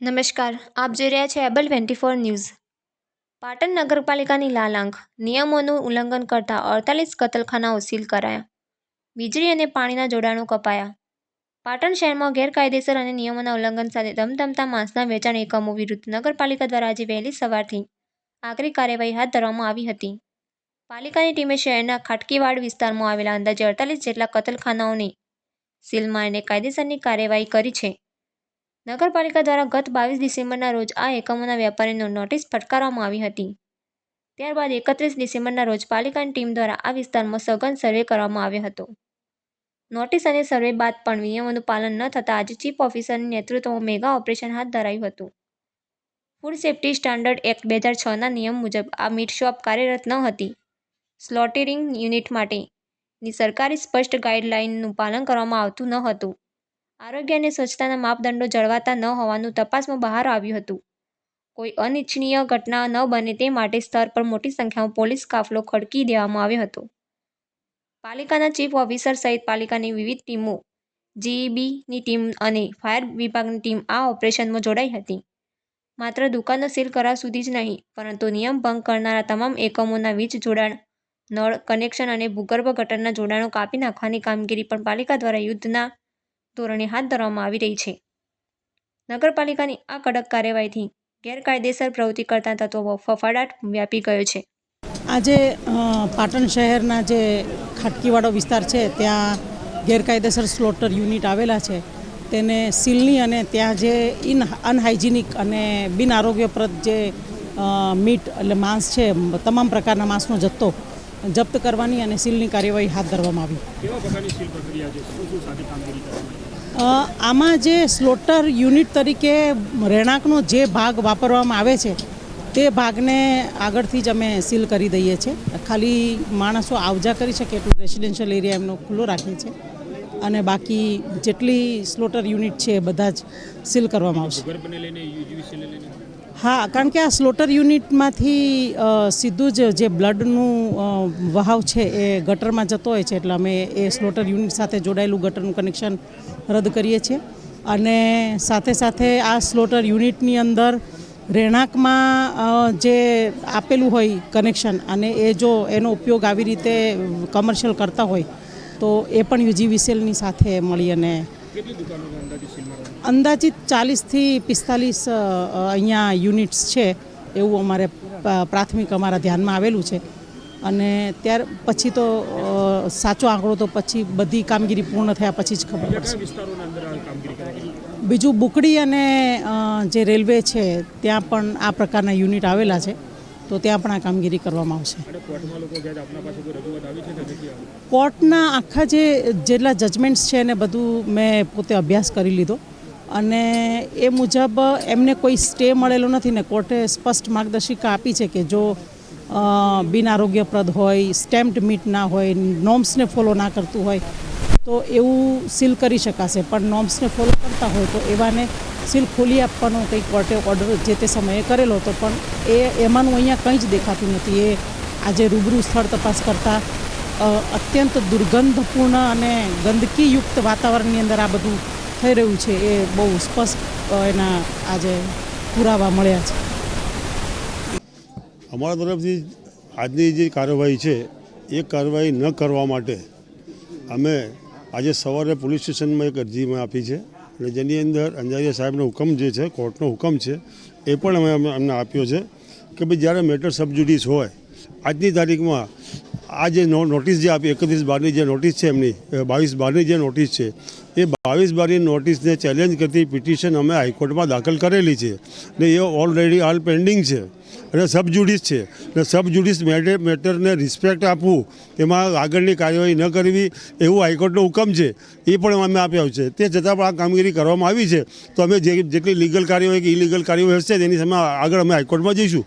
નમસ્કાર, આપ જોઈ રહ્યા છો able twenty four news. Patan નગરપાલિકાની લાલાંક નિયમોનું ઉલ્લંઘન કરતા અડતાલીસ કતલખાનાઓ સીલ કરાયા. વીજળી અને પાણીના જોડાણો કપાયા. પાટણ શહેરમાં ગેરકાયદેસર અને નિયમોના ઉલ્લંઘન સાથે ધમધમતા માંસના વેચાણ એકમો વિરુદ્ધ નગરપાલિકા દ્વારા આજે વહેલી સવારથી આકરી કાર્યવાહી હાથ ધરવામાં આવી હતી. પાલિકાની ટીમે શહેરના ખાટકીવાડ વિસ્તારમાં આવેલા અંદાજે અડતાલીસ જેટલા કતલખાનાઓને સીલ મારીને કાયદેસરની કાર્યવાહી કરી છે. નગરપાલિકા દ્વારા ગત બાવીસ ડિસેમ્બરના રોજ આ એકમોના વેપારીનો નોટિસ ફટકારવામાં આવી હતી. ત્યારબાદ એકત્રીસ ડિસેમ્બરના રોજ પાલિકાની ટીમ દ્વારા આ વિસ્તારમાં સઘન સર્વે કરવામાં આવ્યો હતો. નોટિસ અને સર્વે બાદ પણ નિયમોનું પાલન ન થતાં આજે ચીફ ઓફિસરની નેતૃત્વમાં મેગા ઓપરેશન હાથ ધરાયું હતું. ફૂડ સેફ્ટી સ્ટાન્ડર્ડ એક્ટ બે હજાર છના નિયમ મુજબ આ મીટ શોપ કાર્યરત ન હતી. સ્લોટેરિંગ યુનિટ માટેની સરકારી સ્પષ્ટ ગાઈડલાઇનનું પાલન કરવામાં આવતું ન હતું. આરોગ્ય અને સ્વચ્છતાના માપદંડો જળવાતા ન હોવાનું તપાસમાં બહાર આવ્યું હતું. કોઈ અનિચ્છનીય ઘટના ન બને તે માટે સ્તર પર મોટી સંખ્યામાં પોલીસ કાફલો ખડકી દેવામાં આવ્યો હતો. પાલિકાના ચીફ ઓફિસર સહિત પાલિકાની વિવિધ ટીમો જીઈબીની ટીમ અને ફાયર વિભાગની ટીમ આ ઓપરેશનમાં જોડાઈ હતી. માત્ર દુકાનો સીલ કરવા સુધી જ નહીં, પરંતુ નિયમ ભંગ કરનારા તમામ એકમોના વીજ જોડાણ, નળ કનેક્શન અને ભૂગર્ભ ગટરના જોડાણો કાપી નાખવાની કામગીરી પણ પાલિકા દ્વારા યુદ્ધના ધોરણે હાથ ધરવામાં આવી રહી છે. નગરપાલિકાની આ કડક કાર્યવાહીથી ગેરકાયદેસર પ્રવૃત્તિ કરતા તત્વો ફફડાટ વ્યાપી ગયો છે. આજે પાટણ શહેરના જે ખાટકીવાડો વિસ્તાર છે ત્યાં ગેરકાયદેસર સ્લોટર યુનિટ આવેલા છે. તેને સીલની અને ત્યાં જે ઇન અનહાઇજિનિક અને બિન આરોગ્યપ્રદ જે મીટ એટલે માંસ છે તમામ પ્રકારના માંસનો જથ્થો જપ્ત કરવાની અને સીલની કાર્યવાહી હાથ ધરવામાં આવી. આમાં જે સ્લોટર યુનિટ તરીકે રહેણાંકનો જે ભાગ વાપરવામાં આવે છે, તે ભાગને આગળથી જ અમે સીલ કરી દઈએ છીએ. ખાલી માણસો આવજા કરી શકે એટલું રેસિડેન્શિયલ એરિયા એમનો ખુલ્લો રાખીએ છીએ અને બાકી જેટલી સ્લોટર યુનિટ છે બધા જ સીલ કરવામાં આવશે. હા, કારણ કે આ સ્લોટર યુનિટમાંથી સીધું જ જે બ્લડનું વહાવ છે એ ગટરમાં જતો હોય છે, એટલે અમે એ સ્લોટર યુનિટ સાથે જોડાયેલું ગટરનું કનેક્શન રદ કરીએ છીએ. અને સાથે સાથે આ સ્લોટર યુનિટની અંદર રહેણાંકમાં જે આપેલું હોય કનેક્શન અને એ જો એનો ઉપયોગ આવી રીતે કમર્શિયલ કરતા હોય, તો એ પણ યુજીવીસીએલની સાથે મળી અને કેટલી દુકાનોનો અંદાજે સીલ મારવામાં અંદાજિત ચાલીસથી પિસ્તાલીસ અહીંયા યુનિટ્સ છે એવું અમારે પ્રાથમિક અમારા ધ્યાનમાં આવેલું છે. અને ત્યાર પછી તો સાચો આંકડો તો પછી બધી કામગીરી પૂર્ણ થયા પછી જ ખબર પડશે. બીજું બુકડી અને જે રેલવે છે ત્યાં પણ આ પ્રકારના યુનિટ આવેલા છે. તો ત્યાં પણ આ કામગીરી કરવામાં આવશે. કોર્ટના આખા જે જેટલા જજમેન્ટ્સ છે એને બધું મેં પોતે અભ્યાસ કરી લીધો. અને એ મુજબ એમને કોઈ સ્ટે મળેલો નથી ને કોર્ટે સ્પષ્ટ માર્ગદર્શિકા આપી છે કે જો બિન આરોગ્યપ્રદ હોય સ્ટેમ્પ્ડ મીટ ના હોય નોમ્સને ફોલો ના કરતું હોય તો એવું સીલ કરી શકાશે. પણ નોમ્સને ફોલો કરતા હોય તો એવાને સીલ ખોલી આપવાનો કંઈક કોર્ટે ઓર્ડર જે તે સમયે કરેલો હતો. પણ એ, એમાંનું અહીંયા કંઈ જ દેખાતું નથી. એ આજે રૂબરૂ સ્થળ તપાસ કરતાં અત્યંત દુર્ગંધપૂર્ણ અને ગંદકીયુક્ત વાતાવરણની અંદર આ બધું થઈ રહ્યું છે. એ બહુ સ્પષ્ટ એના આજે પુરાવા મળ્યા છે. અમારા તરફથી આજની જે કાર્યવાહી છે, એ કાર્યવાહી ન કરવા માટે અમે આજે સવારે પોલીસ સ્ટેશનમાં એક અરજી મેં આપી છે. અને જેની અંદર અંજારિયા સાહેબનો હુકમ જે છે, કોર્ટનો હુકમ છે, એ પણ અમે અમે અમને આપ્યો છે કે ભાઈ જ્યારે મેટર સબજુડિસ હોય, આજની તારીખમાં આ જે નોટિસ જે આપી, એકત્રીસ બારની જે નોટિસ છે એમની બાવીસ બારની જે નોટિસ છે, એ બાવીસ બારની નોટિસને ચેલેન્જ કરતી પિટિશન અમે હાઈકોર્ટમાં દાખલ કરેલી છે. ને એ ઓલરેડી હાલ પેન્ડિંગ છે. અને સબજુડિસ છે. અને સબજુડિસ મેટર મેટરને રિસ્પેક્ટ આપવું, એમાં આગળની કાર્યવાહી ન કરવી, એવું હાઈકોર્ટનો હુકમ છે, એ પણ અમે આપ્યો છે. તે છતાં પણ આ કામગીરી કરવામાં આવી છે, તો અમે જેટલી લીગલ કાર્યવાહી કે ઇલીગલ કાર્યવાહી હશે તેની સામે આગળ અમે હાઈકોર્ટમાં જઈશું.